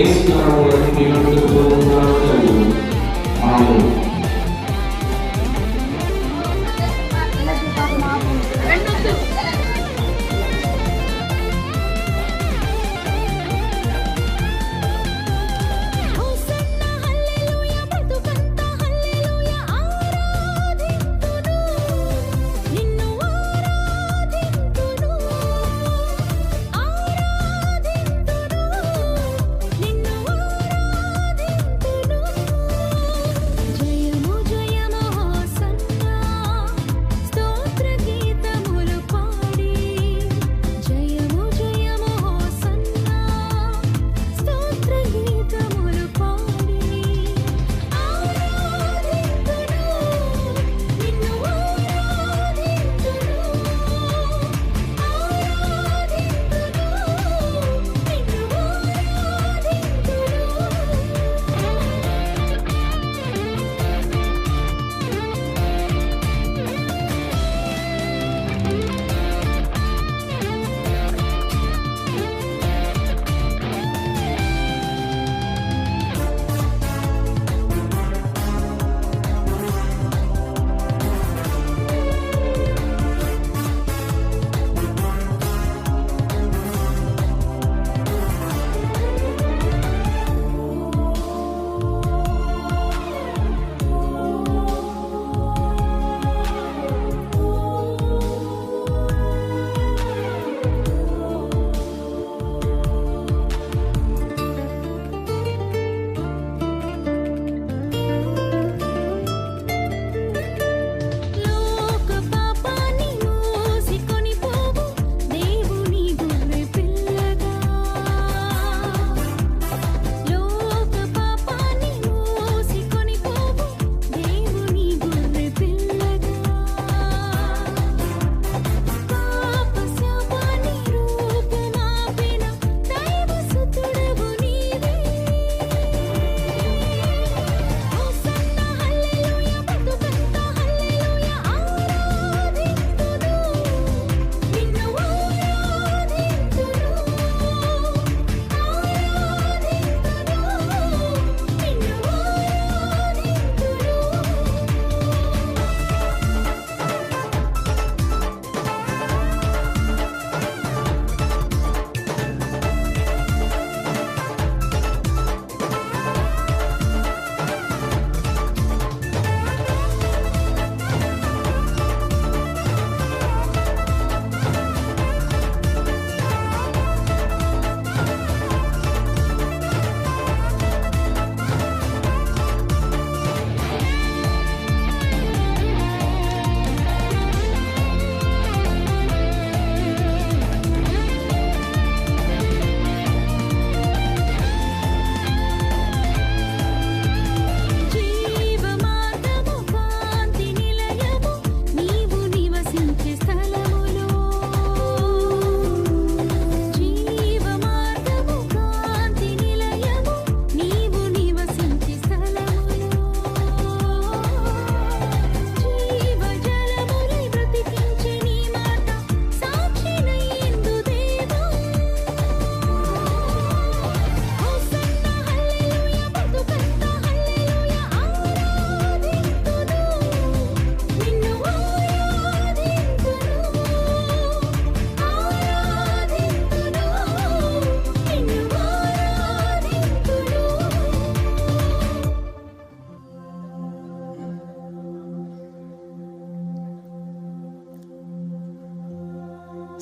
yes, are working, you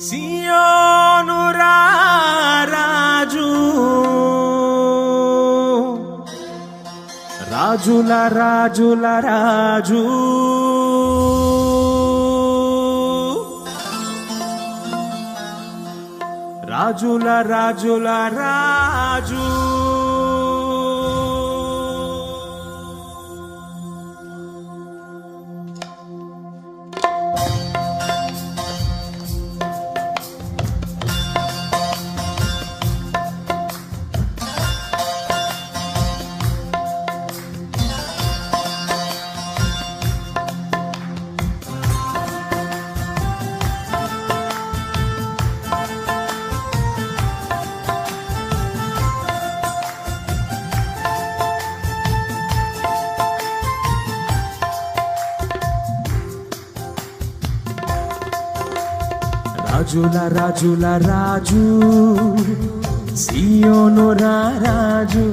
సియోను రాజు. రాజుల రాజుల రాజు. రాజుల రాజుల రాజు. సియోను రా రాజు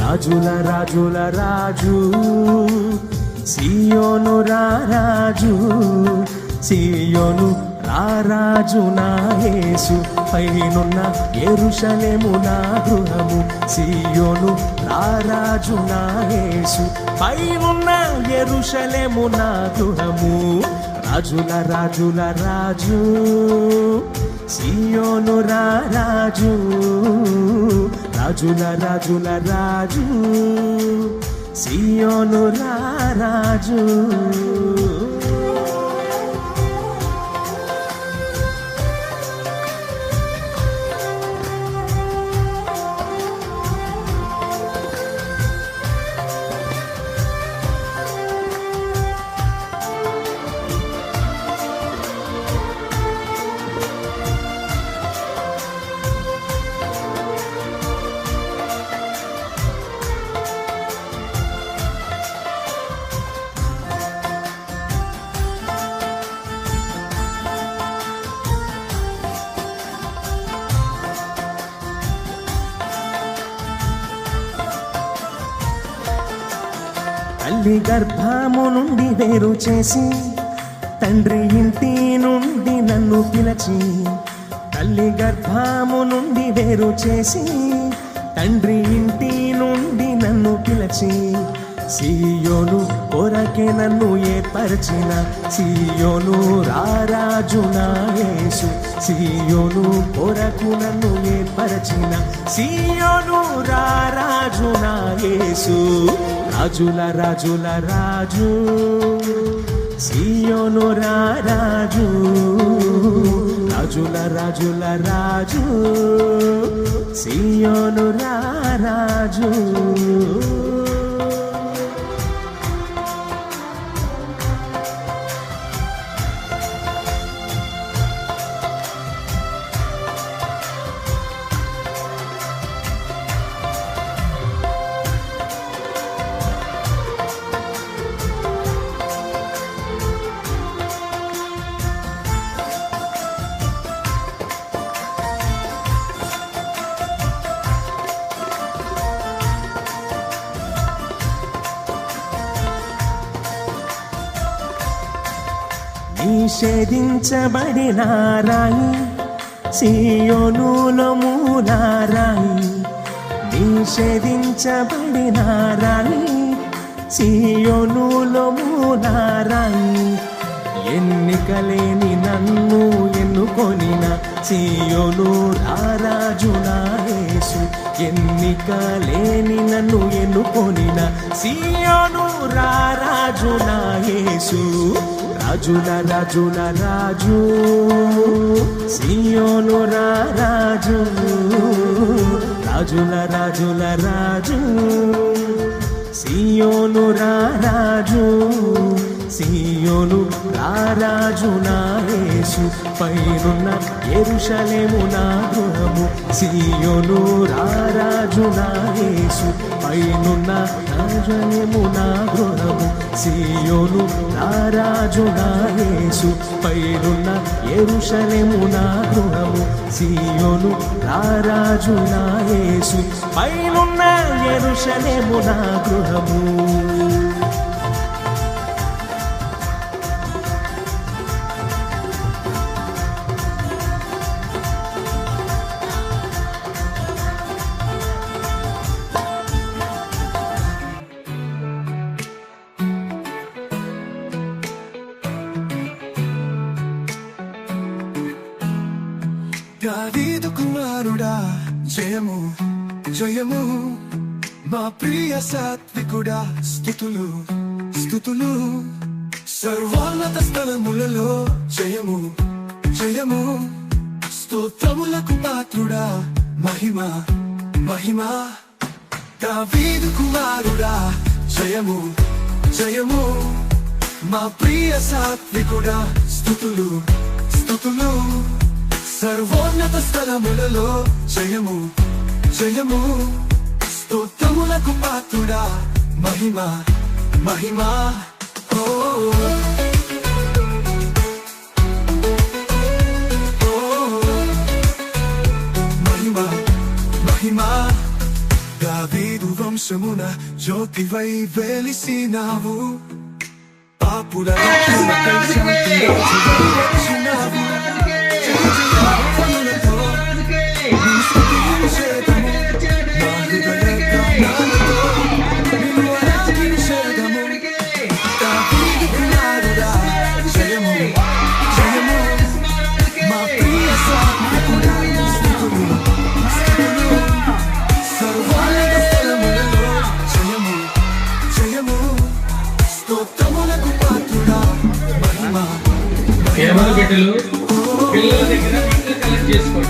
రాజుల రాజుల రాజు సియోను రా రాజు సియోను రారాజు నా యేసు పైనున్న ఎరుషలేము నా గృహము సియోను రారాజు నా యేసు పైనున్న ఎరుషలేము నా గృహము రాజుల రాజుల రాజు సియోను రాజు రాజుల రాజుల రాజు సియోను రా రాజు. తల్లి గర్భము నుండి వేరు చేసి తండ్రి ఇంటి నుండి నన్ను పిలచి తల్లి గర్భము నుండి వేరు చేసి తండ్రి ఇంటి నుండి నన్ను పిలచి సీయోను కొరకే నన్ను ఏర్పరిచిన సీయోను రారాజు నా యేసు సియోను కొరకు నన్ను ఏర్పరచిన సీయోను రారాజు నా యేసు. రాజుల రాజుల రాజు సియోను రాజు రాజుల రాజుల రాజు సియోను రాజు. నిషేధించబడిన రాయి సియోనులో మూలారాయి నిషేధించబడిన రాయి సియోనులో ఎన్నికలేని నన్ను ఎన్నుకొనిన సియోను రారాజు యేసు ఎన్నికలేని నన్ను ఎన్నుకొనిన సియోను రారాజు యేసు రాజున రాజున రాజు సియోను రాజు. రాజుల రాజుల రాజు సియోను రాజు. సియోను రాజు నా యేసు. పైనున్న ఎరుషలేము నా గృహము సీయోను రారాజు నా యేసు. పైనున్న రాజలేము నా గృహము సియోను రారాజు నా యేసు. పైనున్న ఎరుషలేము నా గృహము సియోను రారాజు నా యేసు. పైనున్న ఎరుషలేము నా గృహము. జయము. మా ప్రియ సాత్వికుడా స్థుతులు స్థుతులు. సర్వోన్నత స్థలములలో జయము జయము. స్తోత్రములకు పాత్రుడా మహిమ మహిమ. దావీదు కుమారుడా జయము జయము. మా ప్రియ సాత్వికుడా స్థుతులు స్థుతులు. సర్వోన్నత స్థలములలో జయము జయము స్తోత్రములకు పాత్రుడా మహిమ మహిమ ఓ ఓ మహిమ మహిమ దావీదు వంశమున జ్యోతివై వెలిసినావు పాపుల రక్షణకై